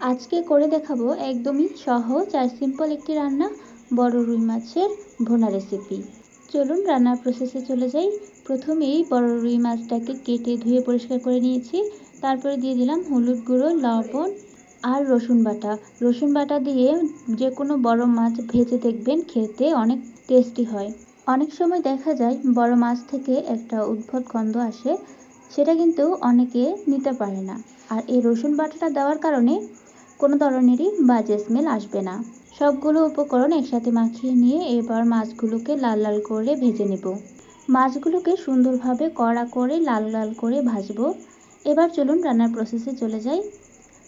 আজকে করে দেখাবো একদমই সহজ আর সিম্পল একটি রান্না, বড় রুই মাছের ভোনা রেসিপি চলুন রান্নার প্রসেসে চলে যাই। প্রথমেই বড় রুই মাছটাকে কেটে ধুয়ে পরিষ্কার করে নিয়েছি। তারপরে দিয়ে দিলাম হলুদ গুঁড়ো, লবণ আর রসুন বাটা। রসুন বাটা দিয়ে যে কোনো বড় মাছ ভেজে দেখবেন খেতে অনেক টেস্টি হয়। অনেক সময় দেখা যায় বড় মাছ থেকে একটা উদ্ভট গন্ধ আসে, সেটা কিন্তু অনেকে নিতে পারে না। আর এই রসুন বাটাটা দেওয়ার কারণে কোনো ধরনেরই বাজে স্মেল আসবে না। সবগুলো উপকরণ একসাথে মাখিয়ে নিয়ে এবার মাছগুলোকে লাল লাল করে ভেজে নেব। মাছগুলোকে সুন্দরভাবে কড়া করে লাল লাল করে ভাজবো। এবার চলুন রান্নার প্রসেসে চলে যাই।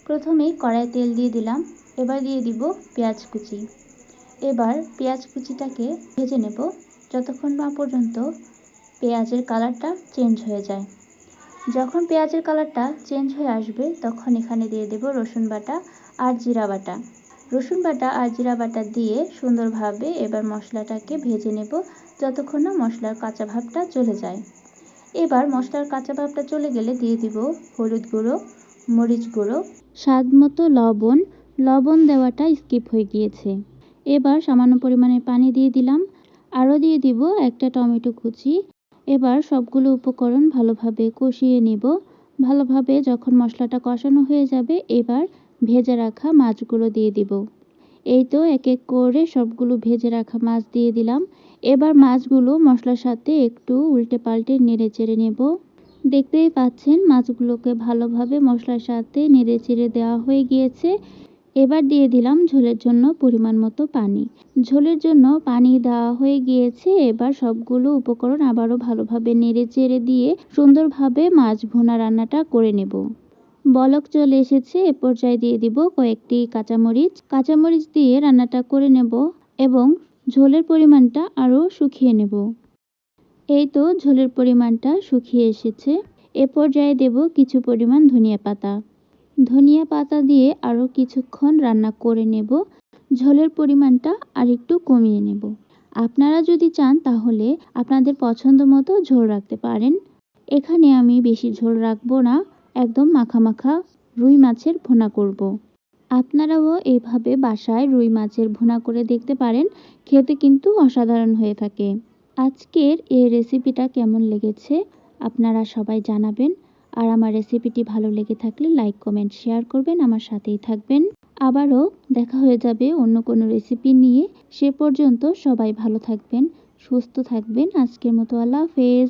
প্রথমেই কড়াই তেল দিয়ে দিলাম। এবার দিয়ে দিব পেঁয়াজ কুচি। এবার পেঁয়াজ কুচিটাকে ভেজে নেব। যতক্ষণ না পর্যন্ত পেঁয়াজের কালারটা চেঞ্জ হয়ে যায়। যখন পেঁয়াজের কালারটা চেঞ্জ হয়ে আসবে, তখন এখানে দিয়ে দেব রসুন বাটা আর জিরা বাটা। রসুন বাটা আর জিরা বাটা দিয়ে সুন্দরভাবে এবার মশলাটাকে ভেজে নেব যতক্ষণ না মশলার কাঁচা ভাবটা চলে যায়। এবার মশলার কাঁচা ভাবটা চলে গেলে দিয়ে দিব হলুদ গুঁড়ো, মরিচ গুঁড়ো, স্বাদ মতো লবণ। লবণ দেওয়াটা স্কিপ হয়ে গিয়েছে। এবার সামান্য পরিমাণে পানি দিয়ে দিলাম। আরও দিয়ে দিব একটা টমেটো কুচি এবার সবগুলো উপকরণ ভালোভাবে কষিয়ে নেব। ভালোভাবে যখন মশলাটা কষানো হয়ে যাবে, এবার ভেজে রাখা মাছগুলো দিয়ে দিব। এই তো এক এক করে সবগুলো ভেজে রাখা মাছ দিয়ে দিলাম। এবার মাছগুলো মশলার সাথে একটু উল্টে পাল্টে নেড়ে চেড়ে নেব। দেখতেই পাচ্ছেন মাছগুলোকে ভালোভাবে মশলার সাথে নেড়ে চেড়ে দেওয়া হয়ে গিয়েছে। এবার দিয়ে দিলাম ঝোলের জন্য পরিমাণ মতো পানি। ঝোলের জন্য পানি দেওয়া হয়ে গিয়েছে, এবার সবগুলো উপকরণ আবারও ভালোভাবে নেড়ে চেড়ে দিয়ে সুন্দরভাবে মাছ ভোনা রান্নাটা করে নেব। বলক চলে এসেছে, এ পর্যায়ে দিয়ে দিব কয়েকটি কাঁচামরিচ। কাঁচামরিচ দিয়ে রান্নাটা করে নেব এবং ঝোলের পরিমাণটা আরও শুকিয়ে নেব। এই তো ঝোলের পরিমাণটা শুকিয়ে এসেছে। এ পর্যায়ে দেব কিছু পরিমাণ ধনিয়া পাতা। ধনিয়া পাতা দিয়ে আরও কিছুক্ষণ রান্না করে নেব। ঝোলের পরিমাণটা আর একটু কমিয়ে নেব। আপনারা যদি চান তাহলে আপনাদের পছন্দ মতো ঝোল রাখতে পারেন। এখানে আমি বেশি ঝোল রাখব না, একদম মাখা মাখা রুই মাছের ভোনা করব। আপনারাও এইভাবে বাসায় রুই মাছের ভোনা করে দেখতে পারেন, খেতে কিন্তু অসাধারণ হয়ে থাকে। আজকের এই রেসিপিটা কেমন লেগেছে আপনারা সবাই জানাবেন। আর আমার রেসিপিটি ভালো লেগে থাকলে লাইক কমেন্ট শেয়ার করবেন, আমার সাথেই থাকবেন। আবারও দেখা হয়ে যাবে অন্য কোনো রেসিপি নিয়ে। সে পর্যন্ত সবাই ভালো থাকবেন, সুস্থ থাকবেন। আজকের মতো আল্লাহ হাফেজ।